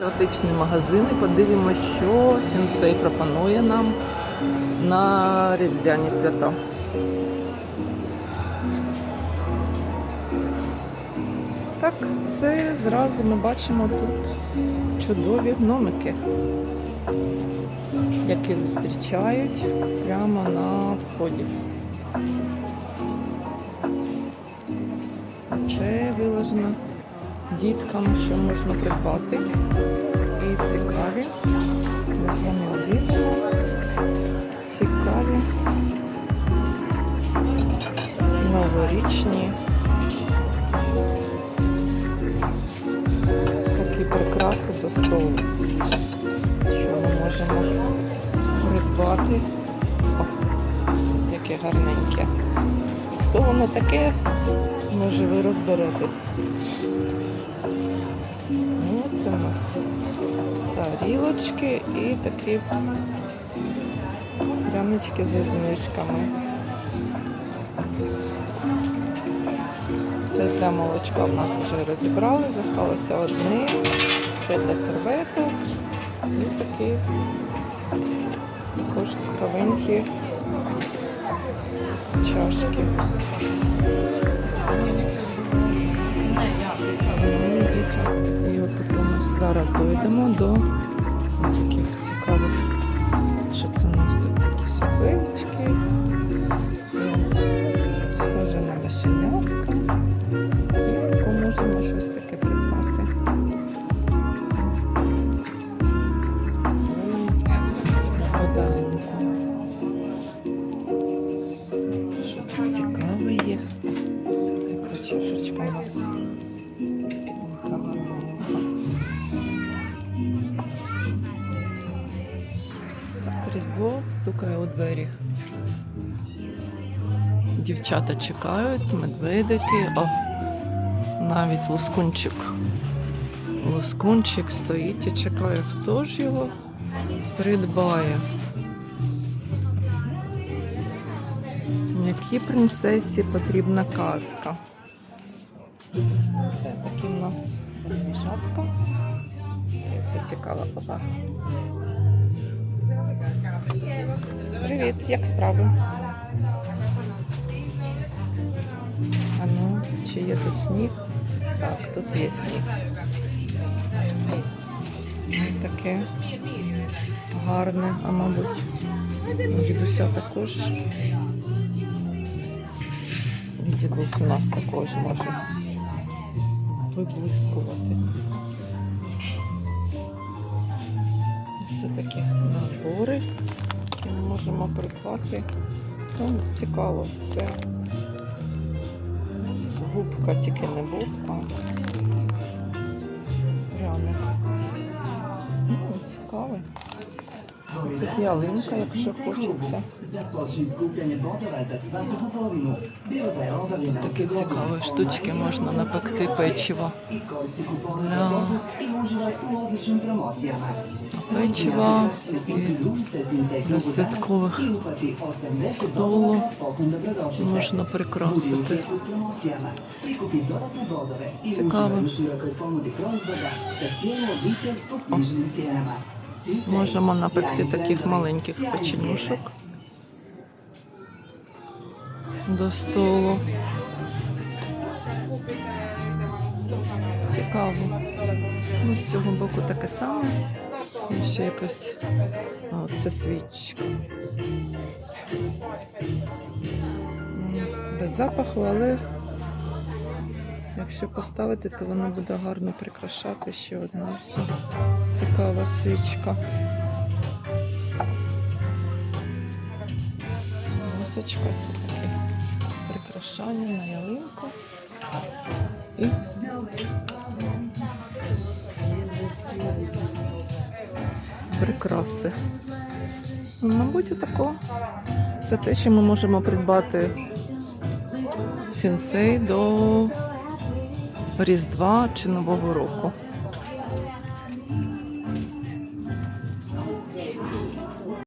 Еротичний магазин і подивимося, що сенсей пропонує нам на різдвяні свята. Так, це зразу ми бачимо тут чудові гномики, які зустрічають прямо на вході. Це виложено діткам, що можна придбати. І цікаві. Ми з вами обійдемо. Цікаві. Новорічні. Такі прикраси до столу. Що ми можемо придбати. О, яке гарненьке. Хто воно таке? Може ви розберетесь. Ну, це у нас тарілочки і такі прянички зі знижками. Це для молочка в нас вже розібрали, залишилося одне. Це для серветок. І такі також цікавенькі чашки. Ну. І от у нас зараз дойдемо до таких цікавих, що це у нас тут такі сапички, Це схоже на вишенятка. Різдво стукає у двері. Дівчата чекають, медведики. О, навіть лускунчик. Лускунчик стоїть і чекає, хто ж його придбає. Якій принцесі потрібна казка? Це такі в нас шапка. Це цікава папа. Привіт, як справи? А ну, чи є тут сніг? Так, тут є сніг. Таке гарне, а мабуть, дідуся також. Дідусь у нас також може виблискувати. Це такі набори, ми можемо придбати. Ну, цікаво, це губка, тільки не губка. Пряник. Ну, цікавий. Ялинка, якщо хочеться. Такі цікаві штучки можна напекти печиво. Promocijama. Печиво klubu святкових danas i uhvati 80 столу можна прикрасити. Цікаво. za cijelu obitelj po sniženim cijenama. Можемо напекти таких маленьких печенюшок до столу. Цікаво. Ну, з цього боку таке саме. І ще якась це свічка. Без запаху, але якщо поставити, то воно буде гарно прикрашати ще одна ось цікава свічка. Мисочка це таке прикрашання на ялинку. І прикраси. Ну, Мабуть, отако. Це те, що ми можемо придбати сінсей до Різдва чи Нового року.